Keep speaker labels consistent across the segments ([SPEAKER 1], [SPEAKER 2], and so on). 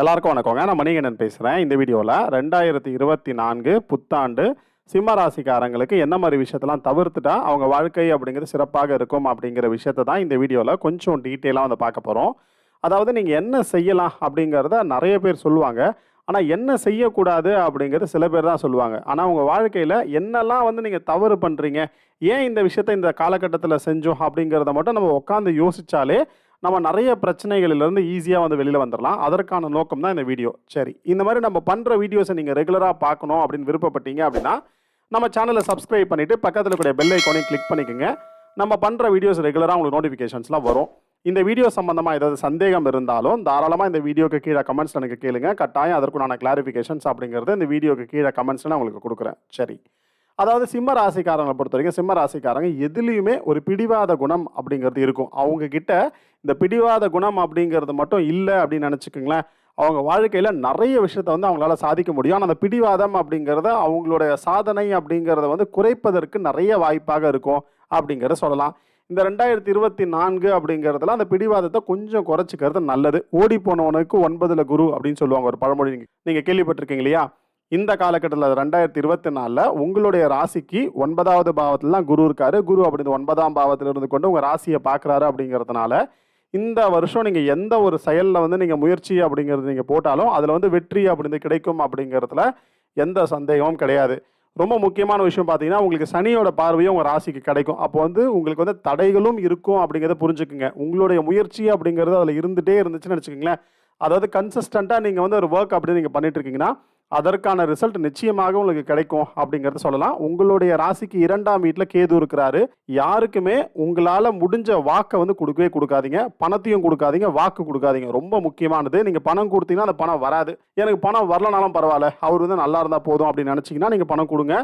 [SPEAKER 1] எல்லாருக்கும் வணக்கங்க. நான் மணிகண்டன் பேசுகிறேன் இந்த வீடியோவில் ரெண்டாயிரத்தி இருபத்தி நான்கு புத்தாண்டு சிம்ம ராசிக்காரங்களுக்கு என்ன மாதிரி விஷயத்தெல்லாம் தவிர்த்துட்டா அவங்க வாழ்க்கை அப்படிங்கிறது சிறப்பாக இருக்கும் அப்படிங்கிற விஷயத்த தான் இந்த வீடியோவில் கொஞ்சம் டீட்டெயிலாக வந்து பார்க்க போகிறோம் அதாவது நீங்கள் என்ன செய்யலாம் அப்படிங்கிறத நிறைய பேர் சொல்லுவாங்க. ஆனால் என்ன செய்யக்கூடாது அப்படிங்கிறது சில பேர் தான் சொல்லுவாங்க. ஆனால் உங்கள் வாழ்க்கையில் என்னெல்லாம் வந்து நீங்கள் தவறு பண்ணுறீங்க ஏன் இந்த விஷயத்தை இந்த காலகட்டத்தில் செஞ்சோம் அப்படிங்கிறத மட்டும் நம்ம உட்காந்து யோசித்தாலே நம்ம நிறைய பிரச்சனைகளிலிருந்து ஈஸியாக வந்து வெளியில் வந்துடலாம் அதற்கான நோக்கம் தான் இந்த வீடியோ. சரி இந்த மாதிரி நம்ம பண்ணுற வீடியோஸை நீங்கள் ரெகுலராக பார்க்கணும் அப்படின்னு விருப்பப்பட்டீங்க அப்படின்னா நம்ம சேனலை சப்ஸ்கிரைப் பண்ணிவிட்டு பக்கத்தில் கூடிய பெல் ஐக்கானையும் கிளிக் பண்ணிக்கோங்க. நம்ம பண்ணுற வீடியோஸ் ரெகுலராக உங்களுக்கு நோட்டிஃபிகேஷன்ஸ்லாம் வரும். இந்த வீடியோ சம்மந்தமாக ஏதாவது சந்தேகம் இருந்தாலும் தாராளமாக இந்த வீடியோக்கு கீழே கமெண்ட்ஸ் எனக்கு கேளுங்க. கட்டாயம் அதற்குண்டான கிளாரிஃபிகேஷன்ஸ் அப்படிங்கிறது இந்த வீடியோக்கு கீழே கமெண்ட்ஸ் நான் உங்களுக்கு கொடுக்குறேன். சரி அதாவது சிம்ம ராசிக்காரங்களை பொறுத்த வரைக்கும் சிம்ம ராசிக்காரங்க எதுலேயுமே ஒரு பிடிவாத குணம் அப்படிங்கிறது இருக்கும். அவங்க கிட்ட இந்த பிடிவாத குணம் அப்படிங்கிறது மட்டும் இல்லை அப்படின்னு நினச்சிக்கோங்களேன். அவங்க வாழ்க்கையில் நிறைய விஷயத்த வந்து அவங்களால சாதிக்க முடியும். ஆனால் அந்த பிடிவாதம் அப்படிங்கிறத அவங்களுடைய சாதனை அப்படிங்கிறத வந்து குறைப்பதற்கு நிறைய வாய்ப்பாக இருக்கும் அப்படிங்கிறத சொல்லலாம். இந்த ரெண்டாயிரத்தி இருபத்தி நான்கு அப்படிங்கிறதுல அந்த பிடிவாதத்தை கொஞ்சம் குறைச்சிக்கிறது நல்லது. ஓடி போனவனுக்கு ஒன்பதுல குரு அப்படின்னு சொல்லுவாங்க ஒரு பழமொழி. நீங்கள் கேள்விப்பட்டிருக்கீங்க இல்லையா? இந்த காலகட்டத்தில் ரெண்டாயிரத்தி இருபத்தி நாலில் உங்களுடைய ராசிக்கு ஒன்பதாவது பாவத்திலாம் குரு இருக்காரு. குரு அப்படின்னு ஒன்பதாம் பாவத்தில் இருந்து கொண்டு உங்கள் ராசியை பார்க்குறாரு அப்படிங்கிறதுனால இந்த வருஷம் நீங்கள் எந்த ஒரு செயலில் வந்து நீங்கள் முயற்சி அப்படிங்கிறது நீங்கள் போட்டாலும் அதில் வந்து வெற்றி அப்படிங்கிறது கிடைக்கும் அப்படிங்கிறதுல எந்த சந்தேகமும் கிடையாது. ரொம்ப முக்கியமான விஷயம் பார்த்தீங்கன்னா உங்களுக்கு சனியோட பார்வையும் உங்கள் ராசிக்கு கிடைக்கும். அப்போ வந்து உங்களுக்கு வந்து தடைகளும் இருக்கும் அப்படிங்கிறத புரிஞ்சுக்குங்க. உங்களுடைய முயற்சி அப்படிங்கிறது அதில் இருந்துகிட்டே இருந்துச்சுன்னு வச்சுக்கோங்களேன் அதாவது கன்சிஸ்டண்ட்டாக நீங்கள் வந்து ஒரு ஒர்க் அப்படி நீங்கள் பண்ணிட்டு இருக்கீங்கன்னா அதற்கான ரிசல்ட் நிச்சயமாக உங்களுக்கு கிடைக்கும் அப்படிங்கிறத சொல்லலாம். உங்களுடைய ராசிக்கு இரண்டாம் வீட்டில் கேது இருக்கிறாரு. யாருக்குமே உங்களால் முடிஞ்ச வாக்கை வந்து கொடுக்கவே கொடுக்காதீங்க. பணத்தையும் கொடுக்காதீங்க. வாக்கு கொடுக்காதீங்க. ரொம்ப முக்கியமானது. நீங்கள் பணம் கொடுத்தீங்கன்னா அந்த பணம் வராது. எனக்கு பணம் வரலனாலும் பரவாயில்ல. அவர் வந்து நல்லா இருந்தால் போதும் அப்படின்னு நினச்சிங்கன்னா நீங்கள் பணம் கொடுங்க.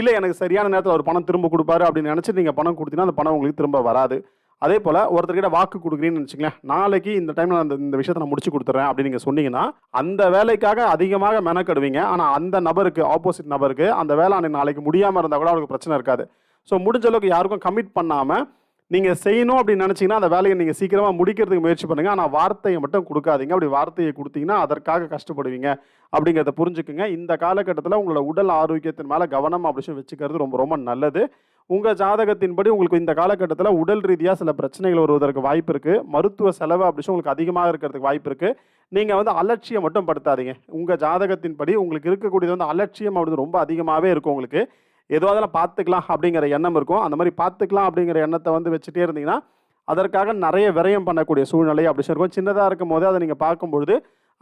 [SPEAKER 1] இல்லை எனக்கு சரியான நேரத்தில் அவர் பணம் திரும்ப கொடுப்பாரு அப்படின்னு நினச்சி நீங்கள் பணம் கொடுத்தீங்கன்னா அந்த பணம் உங்களுக்கு திரும்ப வராது. அதே போல் ஒருத்தர்கிட்ட வாக்கு கொடுக்குறீங்கன்னு வச்சுங்களேன் நாளைக்கு இந்த டைமில் அந்த இந்த விஷயத்தை நான் முடிச்சு கொடுத்துட்றேன் அப்படின்னு நீங்கள் சொன்னீங்கன்னா அந்த வேலைக்காக அதிகமாக மெனக்கெடுவீங்க. ஆனால் அந்த நபருக்கு ஆப்போசிட் நபருக்கு அந்த வேலை அன்னைக்கு நாளைக்கு முடியாமல் இருந்தால் கூட அவருக்கு பிரச்சனை இருக்காது. ஸோ முடிஞ்ச அளவுக்கு யாருக்கும் கமிட் பண்ணாமல் நீங்கள் செய்யணும் அப்படின்னு நினச்சிங்கன்னா அந்த வேலையை நீங்கள் சீக்கிரமாக முடிக்கிறதுக்கு முயற்சி பண்ணுங்கள் ஆனால் வார்த்தையை மட்டும் கொடுக்காதீங்க. அப்படி வார்த்தையை கொடுத்தீங்கன்னா அதற்காக கஷ்டப்படுவீங்க அப்படிங்கிறத புரிஞ்சுக்குங்க. இந்த காலகட்டத்தில் உங்களோட உடல் ஆரோக்கியத்தின் மேலே கவனம் அப்படி வச்சுக்கிறது ரொம்ப ரொம்ப நல்லது. உங்கள் ஜாதகத்தின்படி உங்களுக்கு இந்த காலகட்டத்தில் உடல் ரீதியாக சில பிரச்சனைகள் வருவதற்கு வாய்ப்பு இருக்குது மருத்துவ செலவு அப்படி உங்களுக்கு அதிகமாக இருக்கிறதுக்கு வாய்ப்பு இருக்குது நீங்கள் வந்து அலட்சியம் மட்டும் படுத்தாதீங்க. உங்கள் ஜாதகத்தின்படி உங்களுக்கு இருக்கக்கூடியது வந்து அலட்சியம் அப்படிங்கிறது ரொம்ப அதிகமாகவே இருக்கும் உங்களுக்கு. ஏதோ அதெல்லாம் பார்த்துக்கலாம் அப்படிங்கிற எண்ணம் இருக்கும். அந்த மாதிரி பார்த்துக்கலாம் அப்படிங்கிற எண்ணத்தை வந்து வச்சுட்டே இருந்தீங்கன்னா அதற்காக நிறைய விரயம் பண்ணக்கூடிய சூழ்நிலை அப்படி இருக்கும். சின்னதாக இருக்கும் போது அதை நீங்கள் பார்க்கும்பொழுது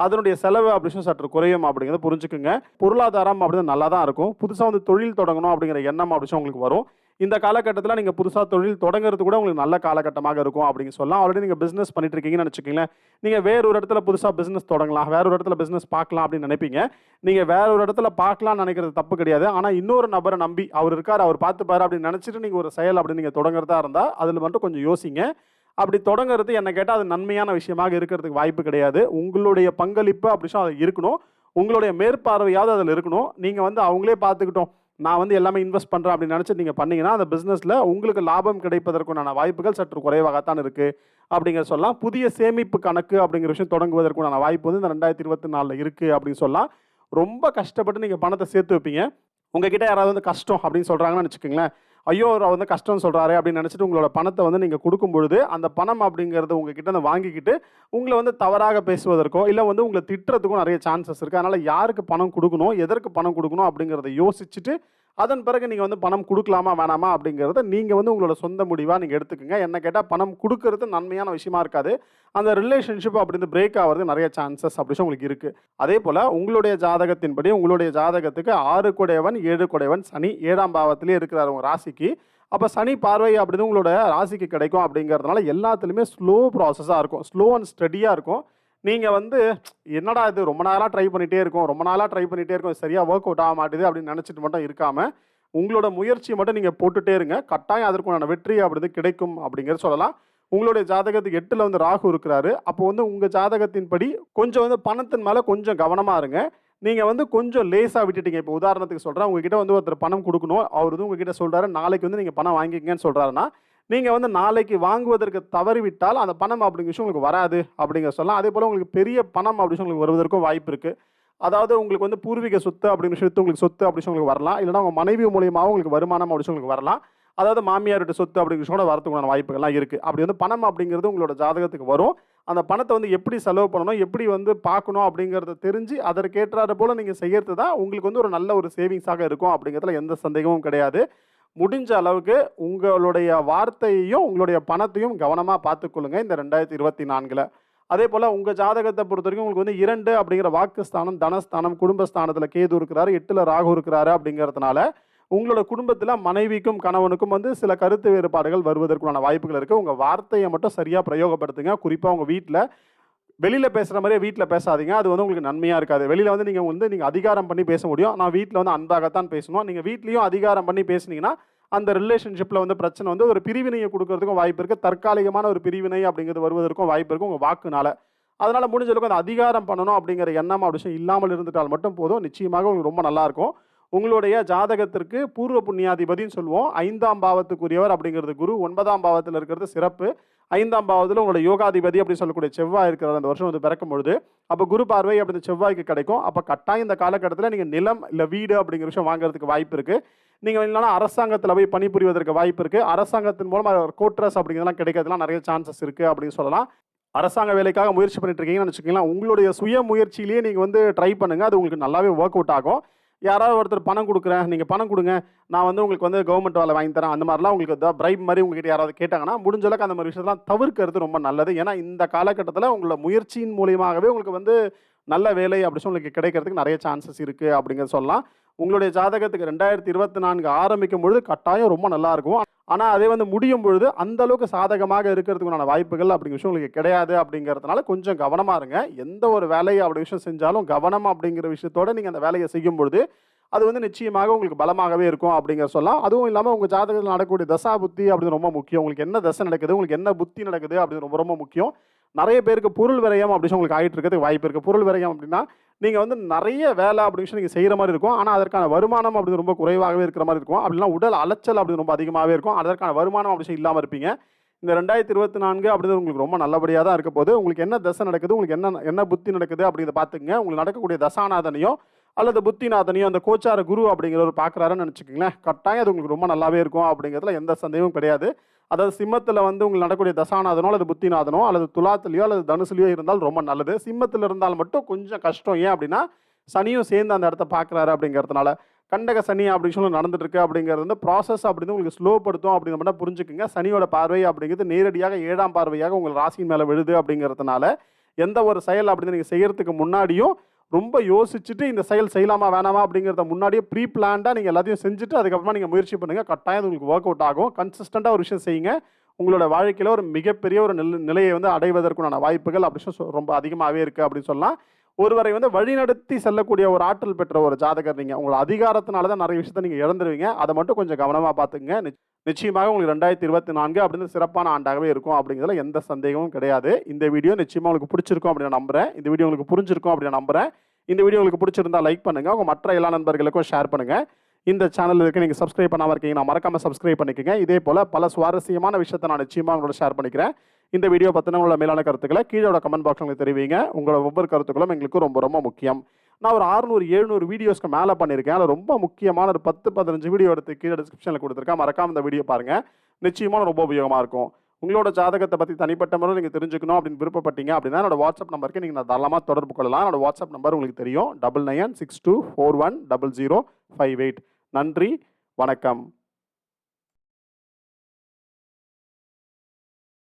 [SPEAKER 1] அதனுடைய செலவு அப்படின்னு சற்று குறையும் அப்படிங்கிறத புரிஞ்சுக்குங்க. பொருளாதாரம் அப்படின்னு நல்லா தான் இருக்கும். புதுசாக வந்து தொழில் தொடங்கணும் அப்படிங்கிற எண்ணம் அப்படின்னு உங்களுக்கு வரும். இந்த காலகட்டத்தில் நீங்கள் புதுசாக தொழில் தொடங்குறது கூட உங்களுக்கு நல்ல காலகட்டமாக இருக்கும் அப்படின்னு சொல்லலாம். ஆல்ரெடி நீங்கள் பிஸ்னஸ் பண்ணிட்டு இருக்கீங்கன்னு நினச்சிக்கிங்களேன். நீங்கள் வேறு ஒரு இடத்துல புதுசாக பிஸ்னஸ் தொடங்கலாம். வேறு ஒரு இடத்துல பிஸ்னஸ் பார்க்கலாம் அப்படின்னு நினைப்பீங்க. நீங்கள் வேற ஒரு இடத்துல பார்க்கலாம்னு நினைக்கிறது தப்பு கிடையாது. ஆனால் இன்னொரு நபரை நம்பி அவர் இருக்கார் அவர் பார்த்துப்பாரு அப்படின்னு நினச்சிட்டு நீங்கள் ஒரு செயல் அப்படின்னு நீங்கள் தொடங்குறதா இருந்தால் அதில் மட்டும் கொஞ்சம் யோசிங்க. அப்படி தொடங்குறது என்ன கேட்டால் அது நன்மையான விஷயமாக இருக்கிறதுக்கு வாய்ப்பு கிடையாது. உங்களுடைய பங்களிப்பு அப்படி அது இருக்கணும். உங்களுடைய மேற்பார்வையாவது அதில் இருக்கணும். நீங்கள் வந்து அவங்களே பார்த்துக்கிட்டோம். நான் வந்து எல்லாமே இன்வெஸ்ட் பண்ணுறேன் அப்படின்னு நினச்சி நீங்கள் பண்ணிங்கன்னா அந்த பிஸ்னஸில் உங்களுக்கு லாபம் கிடைப்பதற்குண்டான வாய்ப்புகள் சற்று குறைவாகத்தான் இருக்குது அப்படிங்கிற சொல்லலாம். புதிய சேமிப்பு கணக்கு அப்படிங்கிற விஷயம் தொடங்குவதற்குண்டான வாய்ப்பு வந்து இந்த ரெண்டாயிரத்தி இருபத்தி நாலில் இருக்குது அப்படின்னு சொல்லலாம். ரொம்ப கஷ்டப்பட்டு நீங்கள் பணத்தை சேர்த்து வைப்பீங்க. உங்ககிட்ட யாராவது வந்து கஷ்டம் அப்படின்னு சொல்கிறாங்கன்னு வச்சுக்கோங்களேன். ஐயோ அவர் வந்து கஷ்டம்னு சொல்கிறாரு அப்படின்னு நினச்சிட்டு உங்களோட பணத்தை வந்து நீங்கள் கொடுக்கும் பொழுது அந்த பணம் அப்படிங்கிறது உங்ககிட்ட வந்து வாங்கிக்கிட்டு உங்களை வந்து தவறாக பேசுவதற்கோ இல்லை வந்து உங்களை திட்டுறதுக்கும் நிறைய சான்சஸ் இருக்குது அதனால் யாருக்கு பணம் கொடுக்கணும் எதற்கு பணம் கொடுக்கணும் அப்படிங்கிறத யோசிச்சுட்டு அதன் பிறகு நீங்கள் வந்து பணம் கொடுக்கலாமா வேணாமா அப்படிங்கிறத நீங்கள் வந்து உங்களோட சொந்த முடிவாக நீங்கள் எடுத்துக்கோங்க. என்ன கேட்டால் பணம் கொடுக்கறது நன்மையான விஷயமா இருக்காது. அந்த ரிலேஷன்ஷிப் அப்படின்னு பிரேக் ஆகிறது நிறைய சான்சஸ் அப்படி உங்களுக்கு இருக்குது அதே போல் உங்களுடைய ஜாதகத்தின்படி உங்களுடைய ஜாதகத்துக்கு ஆறு குடையவன் ஏழு குடையவன் சனி ஏழாம் பாவத்திலே இருக்கிறார் உங்கள் ராசிக்கு. அப்போ சனி பார்வை அப்படின்னு உங்களோட ராசிக்கு கிடைக்கும் அப்படிங்கிறதுனால எல்லாத்துலேயுமே ஸ்லோ ப்ராசஸாக இருக்கும். ஸ்லோ அண்ட் ஸ்டடியாக இருக்கும். நீங்கள் வந்து என்னடா இது ரொம்ப நாளாக ட்ரை பண்ணிகிட்டே இருக்கோம் ரொம்ப நாளாக ட்ரை பண்ணிகிட்டே இருக்கோம் சரியாக ஒர்க் அவுட் ஆக மாட்டுது அப்படின்னு நினச்சிட்டு மட்டும் இருக்காமல் உங்களோட முயற்சியை மட்டும் நீங்கள் போட்டுட்டே இருங்க. கட்டாயம் அதற்குண்டான வெற்றி அப்படிது கிடைக்கும் அப்படிங்கிறத சொல்லலாம். உங்களுடைய ஜாதகத்துக்கு எட்டில் வந்து ராகு இருக்கிறாரு. அப்போ வந்து உங்கள் ஜாதகத்தின்படி கொஞ்சம் வந்து பணத்தின் மேலே கொஞ்சம் கவனமாக இருங்க. நீங்கள் வந்து கொஞ்சம் லேசாக விட்டுட்டீங்க. இப்போ உதாரணத்துக்கு சொல்கிறேன் உங்ககிட்ட வந்து ஒருத்தர் பணம் கொடுக்கணும். அவர் வந்து உங்ககிட்ட சொல்கிறாரு நாளைக்கு வந்து நீங்கள் பணம் வாங்கிக்கங்கன்னு சொல்கிறாருன்னா நீங்கள் வந்து நாளைக்கு வாங்குவதற்கு தவறிவிட்டால் அந்த பணம் அப்படிங்கிற விஷயம் உங்களுக்கு வராது அப்படிங்கிற சொல்லலாம். அதே போல் உங்களுக்கு பெரிய பணம் அப்படின்னு விஷயம் உங்களுக்கு வருவதற்கும் வாய்ப்பு இருக்குது அதாவது உங்களுக்கு வந்து பூர்வீக சொத்து அப்படின்னு விஷயத்து உங்களுக்கு சொத்து அப்படின்னு சொல்லி உங்களுக்கு வரலாம். இல்லைன்னா உங்கள் மனைவி மூலியமாக உங்களுக்கு வருமானம் அப்படின்னு சொல்லி உங்களுக்கு வரலாம். அதாவது மாமியார்கிட்ட சொத்து அப்படிங்கிற கூட வரதுக்கான வாய்ப்புகள்லாம் இருக்குது அப்படி வந்து பணம் அப்படிங்கிறது உங்களோட ஜாதகத்துக்கு வரும். அந்த பணத்தை வந்து எப்படி செலவு பண்ணணும் எப்படி வந்து பார்க்கணும் அப்படிங்கிறத தெரிஞ்சு அதற்கேற்றாறு போல் நீங்கள் செய்கிறது தான் உங்களுக்கு வந்து ஒரு நல்ல ஒரு சேவிங்ஸாக இருக்கும் அப்படிங்கிறதுல எந்த சந்தேகமும் கிடையாது. முடிஞ்ச அளவுக்கு உங்களுடைய வார்த்தையையும் உங்களுடைய பணத்தையும் கவனமாக பார்த்துக்கொள்ளுங்க இந்த ரெண்டாயிரத்தி இருபத்தி நான்கில். அதே போல் உங்கள் ஜாதகத்தை பொறுத்த வரைக்கும் உங்களுக்கு வந்து இரண்டு அப்படிங்கிற வாக்குஸ்தானம் தனஸ்தானம் குடும்பஸ்தானத்தில் கேது இருக்கிறாரு எட்டில் ராகு இருக்கிறாரு அப்படிங்கிறதுனால உங்களோட குடும்பத்தில் மனைவிக்கும் கணவனுக்கும் வந்து சில கருத்து வேறுபாடுகள் வருவதற்கான வாய்ப்புகள் இருக்குது உங்கள் வார்த்தையை மட்டும் சரியாக பிரயோகப்படுத்துங்க. குறிப்பாக உங்கள் வீட்டில் வெளியில் பேசுகிற மாதிரியே வீட்டில் பேசாதீங்க. அது வந்து உங்களுக்கு நன்மையாக இருக்காது. வெளியில் வந்து நீங்கள் வந்து நீங்கள் அதிகாரம் பண்ணி பேச முடியும். நான் வீட்டில் வந்து அன்பாகத்தான் பேசணும். நீங்கள் வீட்லேயும் அதிகாரம் பண்ணி பேசுனீங்கன்னா அந்த ரிலேஷன்ஷிப்பில் வந்து பிரச்சனை வந்து ஒரு பிரிவினையை கொடுக்கறதுக்கும் வாய்ப்பு இருக்குது தற்காலிகமான ஒரு பிரிவினை அப்படிங்கிறது வருவதற்கும் வாய்ப்பு இருக்குது உங்கள் வாக்குனால. அதனால் முடிஞ்ச அளவுக்கு அந்த அதிகாரம் பண்ணணும் அப்படிங்கிற எண்ணம் அப்படி விஷயம் இல்லாமல் இருந்துட்டால் மட்டும் போதும். நிச்சயமாக உங்களுக்கு ரொம்ப நல்லாயிருக்கும் உங்களுடைய ஜாதகத்திற்கு பூர்வ புண்ணியாதிபதின்னு சொல்லுவோம். ஐந்தாம் பாவத்துக்குரியவர் அப்படிங்கிறது குரு. ஒன்பதாம் பாவத்தில் இருக்கிறது சிறப்பு. ஐந்தாம் பாவத்தில் உங்களோட யோகாதிபதி அப்படின்னு சொல்லக்கூடிய செவ்வாய் இருக்கிற அந்த வருஷம் வந்து பிறக்கும் பொழுது அப்போ குரு பார்வை அப்படி செவ்வாய்க்கு கிடைக்கும். அப்போ கட்டாயம் இந்த காலகட்டத்தில் நீங்கள் நிலம் இல்லை வீடு அப்படிங்கிற விஷயம் வாங்குறதுக்கு வாய்ப்பு இருக்குது நீங்கள் இல்லைனா அரசாங்கத்தில் போய் பணிபுரிவதற்கு வாய்ப்பு இருக்குது அரசாங்கத்தின் மூலமாக கோட்ரஸ் அப்படிங்கிறதெல்லாம் கிடைக்கிறதுலாம் நிறைய சான்சஸ் இருக்குது அப்படின்னு சொல்லலாம். அரசாங்க வேலைக்காக முயற்சி பண்ணிட்டு இருக்கீங்கன்னு வச்சுக்கோங்களேன் உங்களுடைய சுய முயற்சியிலேயே நீங்கள் வந்து ட்ரை பண்ணுங்கள் அது உங்களுக்கு நல்லாவே ஒர்க் அவுட் ஆகும். யாராவது ஒருத்தர் பணம் கொடுக்குறேன் நீங்கள் பணம் கொடுங்க நான் வந்து உங்களுக்கு வந்து கவர்மெண்ட் வேலை வாங்கி தரேன் அந்த மாதிரிலாம் உங்களுக்கு தான் பிரைப் மாதிரி உங்ககிட்ட யாராவது கேட்டாங்கன்னா முடிஞ்ச அளவுக்கு அந்த மாதிரி விஷயத்தெல்லாம் தவிர்க்கிறது ரொம்ப நல்லது. ஏன்னா இந்த காலகட்டத்தில் உங்களோட முயற்சியின் மூலியமாகவே உங்களுக்கு வந்து நல்ல வேலை அப்படி சொல்லி உங்களுக்கு கிடைக்கிறதுக்கு நிறைய சான்சஸ் இருக்குது அப்படிங்கிறத சொல்லலாம். உங்களுடைய ஜாதகத்துக்கு ரெண்டாயிரத்தி இருபத்தி நான்கு ஆரம்பிக்கும் பொழுது கட்டாயம் ரொம்ப நல்லா இருக்கும். ஆனால் அதே வந்து முடியும் பொழுது அந்த அளவுக்கு சாதகமாக இருக்கிறதுக்குண்டான வாய்ப்புகள் அப்படிங்கிற விஷயம் உங்களுக்கு கிடையாது அப்படிங்கிறதுனால கொஞ்சம் கவனமாக இருங்க. எந்த ஒரு வேலையை அப்படி விஷயம் செஞ்சாலும் கவனம் அப்படிங்கிற விஷயத்தோட நீங்கள் அந்த வேலையை செய்யும் பொழுது அது வந்து நிச்சயமாக உங்களுக்கு பலமாகவே இருக்கும் அப்படிங்கிற சொல்லலாம். அதுவும் இல்லாமல் உங்கள் ஜாதகத்தில் நடக்கக்கூடிய தசா புத்தி அப்படின்னு ரொம்ப முக்கியம். உங்களுக்கு என்ன தசை நடக்குது உங்களுக்கு என்ன புத்தி நடக்குது அப்படின்னு ரொம்ப ரொம்ப முக்கியம். நிறைய பேருக்கு பொருள் விரயம் அப்படின்னு உங்களுக்கு ஆகிட்டு இருக்கிறதுக்கு வாய்ப்பு இருக்குது பொருள் விரயம் அப்படின்னா நீங்கள் வந்து நிறைய வேலை அப்படின்னு சொல்லி நீங்கள் செய்கிற மாதிரி இருக்கும். ஆனால் அதற்கான வருமானம் அப்படி ரொம்ப குறைவாகவே இருக்கிற மாதிரி இருக்கும். அப்படின்னா உடல் அலைச்சல் அப்படி ரொம்ப அதிகமாகவே இருக்கும். அதற்கான வருமானம் அப்படி இல்லாமல் இருப்பீங்க. இந்த ரெண்டாயிரத்தி இருபத்தி நான்கு அப்படிங்கிறது உங்களுக்கு ரொம்ப நல்லபடியாக தான் இருக்க போது உங்களுக்கு என்ன தசை நடக்குது? உங்களுக்கு என்ன என்ன புத்தி நடக்குது? அப்படிங்கிறத பார்த்துங்க உங்களுக்கு நடக்கக்கூடிய தசாநாதனையோ அல்லது புத்திநாதனையோ அந்த கோச்சார குரு அப்படிங்கிறவர் பார்க்குறாருன்னு நினச்சிக்கோங்களேன். கட்டாயம் அது உங்களுக்கு ரொம்ப நல்லாவே இருக்கும் அப்படிங்கிறதுல எந்த சந்தேகமும் கிடையாது. அதாவது சிம்மத்தில் வந்து உங்களுக்கு நடக்கக்கூடிய தசாநாதனோ அல்லது புத்திநாதனோ அல்லது துலாத்துலையோ அல்லது தனுசுலையோ இருந்தால் ரொம்ப நல்லது. சிம்மத்தில் இருந்தால் மட்டும் கொஞ்சம் கஷ்டம். ஏன் அப்படின்னா சனியும் சேர்ந்து அந்த இடத்த பார்க்குறாரு அப்படிங்கிறதுனால. கண்டக சனி அப்படின்னு சொல்லி நடந்துட்டு அப்படிங்கிறது வந்து ப்ராசஸ் அப்படின்னு உங்களுக்கு ஸ்லோ படுத்தும் அப்படிங்கிற மட்டும் புரிஞ்சுக்குங்க. சனியோட பார்வை அப்படிங்கிறது நேரடியாக ஏழாம் பார்வையாக உங்கள் ராசியின் மேலே விழுது அப்படிங்கிறதுனால எந்த ஒரு செயல் அப்படின்னு நீங்கள் செய்கிறதுக்கு முன்னாடியும் ரொம்ப யோசிச்சுட்டு இந்த செயல் செய்யலாமா வேணாமா அப்படிங்கிறத முன்னாடியே ப்ரீ பிளான்டாக நீங்கள் எல்லாத்தையும் செஞ்சுட்டு அதுக்கப்புறமா நீங்கள் முயற்சி பண்ணுங்கள் கட்டாயம் உங்களுக்கு ஒர்க் அவுட் ஆகும். கன்சிஸ்டண்ட்டாக ஒரு விஷயம் செய்யுங்க. உங்களோட வாழ்க்கையில் ஒரு மிகப்பெரிய ஒரு நில நிலையை வந்து அடைவதற்குண்டான வாய்ப்புகள் அப்படின்னு ரொம்ப அதிகமாகவே இருக்குது அப்படின்னு சொல்லலாம். ஒருவரை வந்து வழிநடத்தி செல்லக்கூடிய ஒரு ஆற்றல் பெற்ற ஒரு ஜாதகர் நீங்கள் உங்களோட அதிகாரத்தினால தான் நிறைய விஷயத்தை நீங்கள் இழந்துருவீங்க. அதை மட்டும் கொஞ்சம் கவனமாக பார்த்துங்க நிச்சயமாக உங்களுக்கு ரெண்டாயிரத்தி இருபத்தி நான்கு அப்படின்னு சிறப்பான ஆண்டாகவே இருக்கும் அப்படிங்கிறதுல எந்த சந்தேகமும் கிடையாது. இந்த வீடியோ நிச்சயமாக உங்களுக்கு பிடிச்சிருக்கும் அப்படின்னு நம்புகிறேன் இந்த வீடியோ உங்களுக்கு புரிஞ்சிருக்கும் அப்படின்னு நம்புகிறேன் இந்த வீடியோ உங்களுக்கு பிடிச்சிருந்தா லைக் பண்ணுங்கள் உங்கள் மற்ற எல்லா நண்பர்களுக்கும் ஷேர் பண்ணுங்கள் இந்த சேனல் நீங்கள் நீங்க சப்ஸ்கிரைப் பண்ணாமல் இருக்கீங்கன்னா மறக்காமல் சப்ஸ்கிரைப் பண்ணிக்கங்க. இதே போல் பல சுவாரஸ்யமான விஷயத்தை நான் நிச்சயமாக உங்களோட ஷேர் பண்ணிக்கிறேன். இந்த வீடியோ பற்றின உங்களோட மேலான கருத்துக்களை கீழோட கமெண்ட் பாக்ஸ் உங்களுக்கு தெரிவிங்க. உங்களோட ஒவ்வொரு கருத்துக்களும் எங்களுக்கு ரொம்ப ரொம்ப முக்கியம். நான் ஒரு 600 700 வீடியோஸ்க்கு மேலே பண்ணியிருக்கேன். அதில் ரொம்ப முக்கியமான ஒரு பத்து பதினஞ்சு வீடியோ எடுத்து கீழே டிஸ்கிரிப்ஷனில் கொடுத்துருக்கேன். மறக்காம இந்த வீடியோ பாருங்க. நிச்சயமாக ரொம்ப உபயோகமாக இருக்கும். உங்களோட ஜாதகத்தை பற்றி தனிப்பட்ட முறை நீங்கள் தெரிஞ்சுக்கணும் அப்படின்னு விருப்பப்பட்டீங்க அப்படின்னா என்னோட வாட்ஸ்அப் நம்பருக்கு நீங்கள் நான் தாராளமாக தொடர்பு கொள்ளலாம். என்னோட வாட்ஸ்அப் நம்பர் உங்களுக்கு தெரியும். Double nine six two four one double zero five eight நன்றி வணக்கம்.